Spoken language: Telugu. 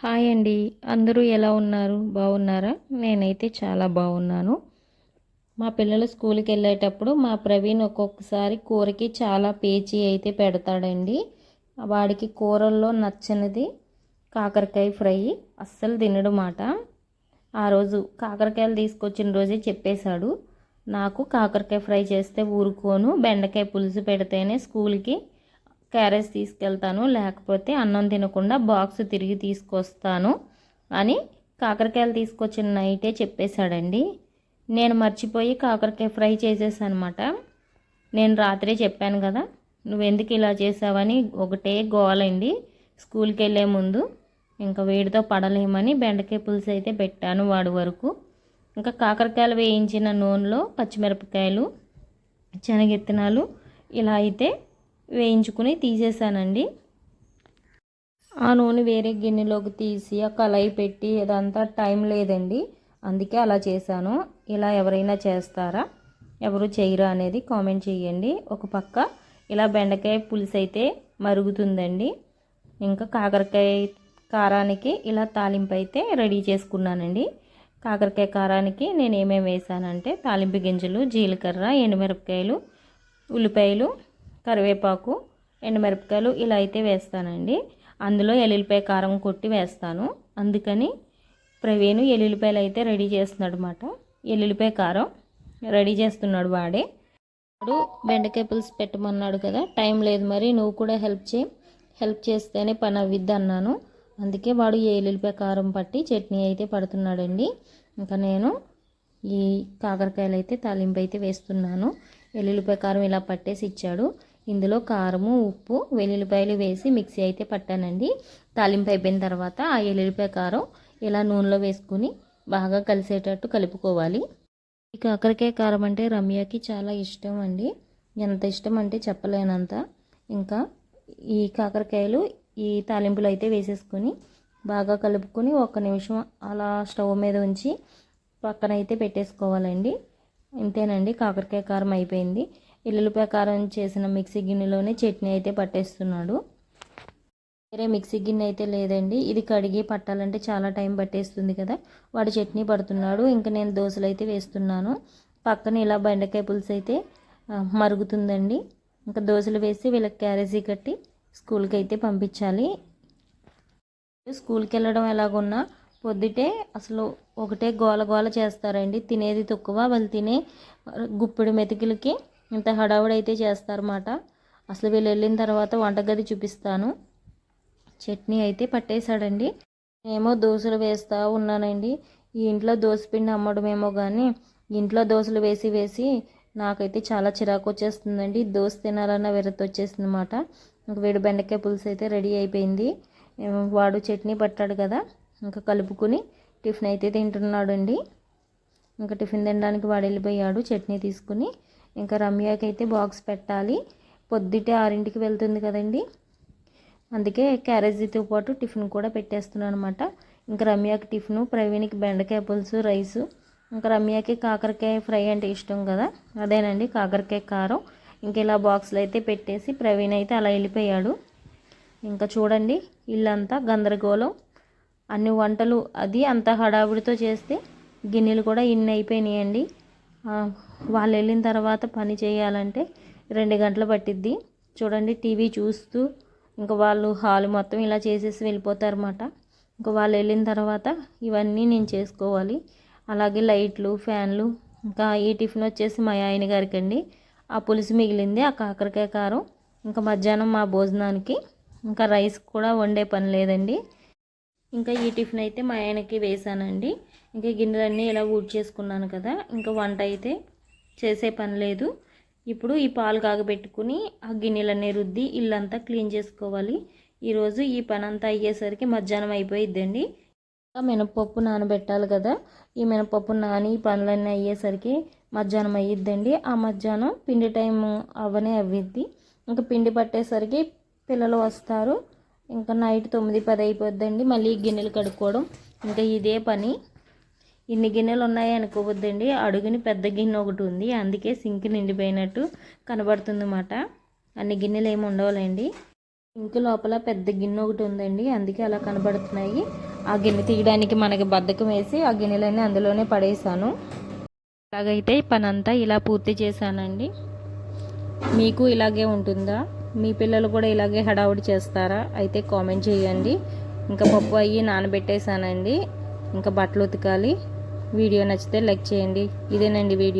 హాయ్ అండి. అందరూ ఎలా ఉన్నారు? బాగున్నారా? నేనైతే చాలా బాగున్నాను. మా పిల్లలు స్కూల్కి వెళ్ళేటప్పుడు మా ప్రవీణ్ ఒక్కొక్కసారి కూరకి చాలా పేచీ అయితే పెడతాడండి. వాడికి కూరల్లో నచ్చనిది కాకరకాయ ఫ్రై. అస్సలు తినడు మాట. ఆ రోజు కాకరకాయలు తీసుకొచ్చిన రోజే చెప్పేశాడు. నాకు కాకరకాయ ఫ్రై చేస్తే ఊరుకోను. బెండకాయ పులుసు పెడితేనే స్కూల్కి క్యారేజ్ తీసుకెళ్తాను లేకపోతే అన్నం తినకుండా బాక్స్ తిరిగి తీసుకొస్తాను అని కాకరకాయలు తీసుకొచ్చిన నైటే చెప్పేశాడండి. నేను మర్చిపోయి కాకరకాయ ఫ్రై చేసేసానమాట. నేను రాత్రే చెప్పాను కదా నువ్వెందుకు ఇలా చేసావని ఒకటే గోలండి. స్కూల్కి వెళ్ళే ముందు ఇంకా వేడితో పడలేమని బెండకాయ పులుసు అయితే పెట్టాను వాడి వరకు. ఇంకా కాకరకాయలు వేయించిన నూనెలో పచ్చిమిరపకాయలు శనగిత్తనాలు ఇలా అయితే వేయించుకుని తీసేసానండి. ఆ నూనె వేరే గిన్నెలోకి తీసి ఆ కళాయి పెట్టి ఇదంతా టైం లేదండి. అందుకే అలా చేశాను. ఇలా ఎవరైనా చేస్తారా? ఎవరు చేయరా అనేది కామెంట్ చేయండి. ఒక పక్క ఇలా బెండకాయ పులుసు అయితే మరుగుతుందండి. ఇంకా కాకరకాయ కారానికి ఇలా తాలింపు అయితే రెడీ చేసుకున్నానండి. కాకరకాయ కారానికి నేను ఏమేమి వేసానంటే తాలింపు గింజలు జీలకర్ర ఎండుమిరపకాయలు ఉల్లిపాయలు కరివేపాకు ఎండుమిరపకాయలు ఇలా అయితే వేస్తానండి. అందులో ఎల్లుల్లిపాయ కారం కొట్టి వేస్తాను. అందుకని ప్రవీణ్ ఎల్లుల్లిపాయలు అయితే రెడీ చేస్తున్నాడు అనమాట ఎల్లుల్లిపాయ కారం రెడీ చేస్తున్నాడు వాడే. వాడు బెండకాయ పులుసు పెట్టమన్నాడు కదా టైం లేదు మరి నువ్వు కూడా హెల్ప్ చేయి. హెల్ప్ చేస్తేనే పని అవ్విద్ది అన్నాను. అందుకే వాడు ఎల్లుల్లిపాయ కారం పట్టి చట్నీ అయితే పడుతున్నాడండి. ఇంకా నేను ఈ కాకరకాయలు అయితే తాలింపు అయితే వేస్తున్నాను. ఎల్లుల్లిపాయ కారం ఇలా పట్టేసి ఇచ్చాడు. ఇందులో కారము ఉప్పు వెల్లుల్లిపాయలు వేసి మిక్సీ అయితే పట్టానండి. తాలింపు అయిపోయిన తర్వాత ఆ ఎల్లుల్లిపాయ కారం ఇలా నూనెలో వేసుకుని బాగా కలిసేటట్టు కలుపుకోవాలి. ఈ కాకరకాయ కారం అంటే రమ్యకి చాలా ఇష్టం అండి. ఎంత ఇష్టం అంటే చెప్పలేనంత. ఇంకా ఈ కాకరకాయలు ఈ తాలింపులు అయితే వేసేసుకొని బాగా కలుపుకొని ఒక నిమిషం అలా స్టవ్ మీద ఉంచి పక్కన అయితే పెట్టేసుకోవాలండి. ఇంతేనండి కాకరకాయ కారం అయిపోయింది. ఎల్లుల్లిపాయ కారం చేసిన మిక్సీ గిన్నెలోనే చట్నీ అయితే పట్టేస్తున్నాడు. వేరే మిక్సీ గిన్నె అయితే లేదండి. ఇది కడిగి పట్టాలంటే చాలా టైం పట్టేస్తుంది కదా. వాడు చట్నీ పడుతున్నాడు. ఇంకా నేను దోశలు అయితే వేస్తున్నాను. పక్కన ఇలా బెండకాయ పులుసు అయితే మరుగుతుందండి. ఇంకా దోశలు వేసి వీళ్ళకి క్యారేజీ కట్టి స్కూల్కి అయితే పంపించాలి. స్కూల్కి వెళ్ళడం ఎలాగున్నా పొద్దుటే అసలు ఒకటే గోల గోల చేస్తారండి. తినేది తక్కువ. వాళ్ళు తినే గుప్పిడి మెతుకులకి ఇంత హడావుడైతే చేస్తారన్నమాట. అసలు వీళ్ళు వెళ్ళిన తర్వాత వంటగది చూపిస్తాను. చట్నీ అయితే పట్టేశాడండి. ఏమో దోశలు వేస్తూ ఉన్నానండి. ఈ ఇంట్లో పిండి అమ్మడమేమో కానీ ఇంట్లో దోశలు వేసి వేసి నాకైతే చాలా చిరాకు వచ్చేస్తుందండి. దోశ తినాలన్న వెరత అన్నమాట అనమాట వేడి బెండకాయ పులుసు అయితే రెడీ అయిపోయింది. వాడు చట్నీ పట్టాడు కదా ఇంకా కలుపుకుని టిఫిన్ అయితే తింటున్నాడు అండి ఇంకా టిఫిన్ తినడానికి వాడు వెళ్ళిపోయాడు. చట్నీ తీసుకుని ఇంకా రమ్యకి అయితే బాక్స్ పెట్టాలి. పొద్దుటే ఆరింటికి వెళ్తుంది కదండి. అందుకే క్యారేజీతో పాటు టిఫిన్ కూడా పెట్టేస్తున్నాను అనమాట ఇంకా రమ్యకి టిఫిన్ ప్రవీణ్కి బెండకాయ పులుసు రైసు. ఇంకా రమ్యకి కాకరకాయ ఫ్రై అంటే ఇష్టం కదా. అదేనండి కాకరకాయ కారం. ఇంకా ఇలా బాక్స్లో అయితే పెట్టేసి ప్రవీణ్ అయితే అలా వెళ్ళిపోయాడు. ఇంకా చూడండి ఇల్లంతా గందరగోళం. అన్ని వంటలు అది అంత హడావుడితో చేస్తే గిన్నెలు కూడా ఇన్ని అయిపోయినాయండి. వాళ్ళు వెళ్ళిన తర్వాత పని చేయాలంటే రెండు గంటలు పట్టిద్ది. చూడండి టీవీ చూస్తూ ఇంకా వాళ్ళు హాల్ మొత్తం ఇలా చేసేసి వెళ్ళిపోతారన్నమాట. ఇంకా వాళ్ళు వెళ్ళిన తర్వాత ఇవన్నీ నేను చేసుకోవాలి. అలాగే లైట్లు ఫ్యాన్లు ఇంకా ఈ టిఫిన్ వచ్చేసి మా ఆయన గారికి అండి ఆ పులుసు మిగిలింది ఆ కాకరకాయ కారం ఇంకా మధ్యాహ్నం మా భోజనానికి ఇంకా రైస్ కూడా వండే పని లేదండి. ఇంకా ఈ టిఫిన్ అయితే మా ఆయనకి వేసానండి. ఇంకా గిన్నెలన్నీ ఇలా ఊడ్ చేసుకున్నాను కదా. ఇంకా వంట అయితే చేసే పని లేదు. ఇప్పుడు ఈ పాలు కాగబెట్టుకుని ఆ గిన్నెలన్నీ రుద్ది ఇల్లంతా క్లీన్ చేసుకోవాలి. ఈరోజు ఈ పని అంతా అయ్యేసరికి మధ్యాహ్నం అయిపోయిద్దండి. ఇంకా మినపప్పు నానబెట్టాలి కదా. ఈ మినపప్పు నాని ఈ పనులన్నీ అయ్యేసరికి మధ్యాహ్నం అయ్యిద్దండి ఆ మధ్యాహ్నం పిండి టైం అవ్వనే అవ్విద్ది. ఇంకా పిండి పట్టేసరికి పిల్లలు వస్తారు. ఇంకా నైట్ తొమ్మిది పది అయిపోద్దండి. మళ్ళీ గిన్నెలు కడుక్కోవడం. ఇంకా ఇదే పని. ఇన్ని గిన్నెలు ఉన్నాయి అనుకోవద్దండి. అడుగుని పెద్ద గిన్నె ఒకటి ఉంది. అందుకే సింక్ నిండిపోయినట్టు కనబడుతుంది అన్నమాట అన్ని గిన్నెలు ఏమి ఉండవులేండి. సింక్ లోపల పెద్ద గిన్నె ఒకటి ఉందండి. అందుకే అలా కనబడుతున్నాయి. ఆ గిన్నె తీయడానికి మనకి బద్ధకం వేసి ఆ గిన్నెలన్నీ అందులోనే పడేసాను. అలాగైతే పనంతా ఇలా పూర్తి చేశానండి. మీకు ఇలాగే ఉంటుందా? మీ పిల్లలు కూడా ఇలాగే హడావుడి చేస్తారా? అయితే కామెంట్ చేయండి. ఇంకా పప్పు అయ్యి నానబెట్టేశానండి. ఇంకా బట్టలు ఉతకాలి. వీడియో నచ్చితే లైక్ చేయండి. ఇదేనండి వీడియో.